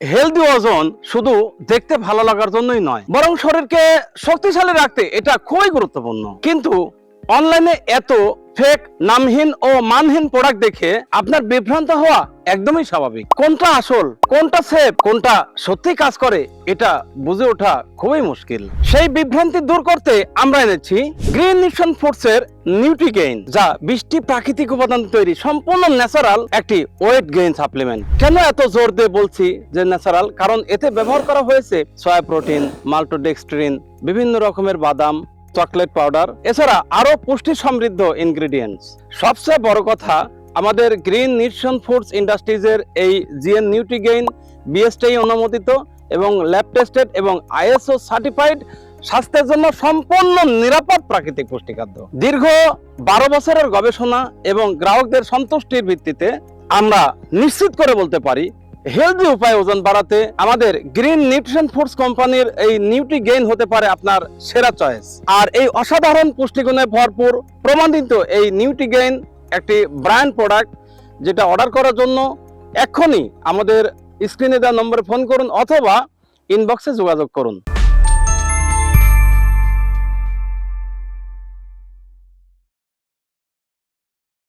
Healthy ওজন শুধু দেখতে ভালো লাগার জন্যই নয়, বরং শরীরকে শক্তিশালী রাখতে এটা খুবই গুরুত্বপূর্ণ। কিন্তু অনলাইনে এত ফেক নামহীন ও মানহীন প্রোডাক্ট দেখে আপনার বিভ্রান্ত হওয়া একদমই স্বাভাবিক। কোনটা আসল, কোনটা সেফ কোনটা সত্যি কাজ করে, এটা বুঝে ওঠা খুবই মুশকিল। সেই বিভ্রান্তি দূর করতে আমরা এনেছি গ্রিন নিউট্রিশন ফুডস এর নিউট্রিগেইন যা বিশটি প্রাকৃতিক উপাদান তৈরি, সম্পূর্ণ ন্যাচারাল একটি ওয়েট গেইন সাপ্লিমেন্ট কেন এত জোর দিয়ে বলছি যে ন্যাচারাল কারণ এতে ব্যবহার করা হয়েছে সয়া প্রোটিন মাল্টোডেক্সট্রিন বিভিন্ন রকমের বাদাম চকলেট পাউডার। এছাড়া আরও পুষ্টি সমৃদ্ধ ইনগ্রিডিয়েন্টস সবচেয়ে বড় কথা, আমাদের গ্রিন নিউট্রিশন ফুডস ইন্ডাস্ট্রিজের এই জিএন নিউট্রিগেইন, বিএসটিআই অনুমোদিত এবং ল্যাব টেস্টেড এবং আইএসও সার্টিফাইড স্বাস্থ্যের জন্য সম্পূর্ণ নিরাপদ প্রাকৃতিক পুষ্টি খাদ্য দীর্ঘ বারো বছরের গবেষণা এবং গ্রাহকদের সন্তুষ্টির ভিত্তিতে আমরা নিশ্চিত করে বলতে পারি হেলদি উপায় ওজন বাড়াতে আমাদের গ্রিন নিউট্রিশন ফুডস কোম্পানির এই নিউট্রি গেইন হতে পারে আপনার সেরা চয়েস আর এই অসাধারণ পুষ্টিগুণে ভরপুর প্রমাণিত এই নিউট্রি গেইন একটি ব্র্যান্ড প্রোডাক্ট যেটা অর্ডার করার জন্য এক্ষুনি আমাদের স্ক্রিনে দেওয়া নম্বরে ফোন করুন অথবা ইনবক্সে যোগাযোগ করুন।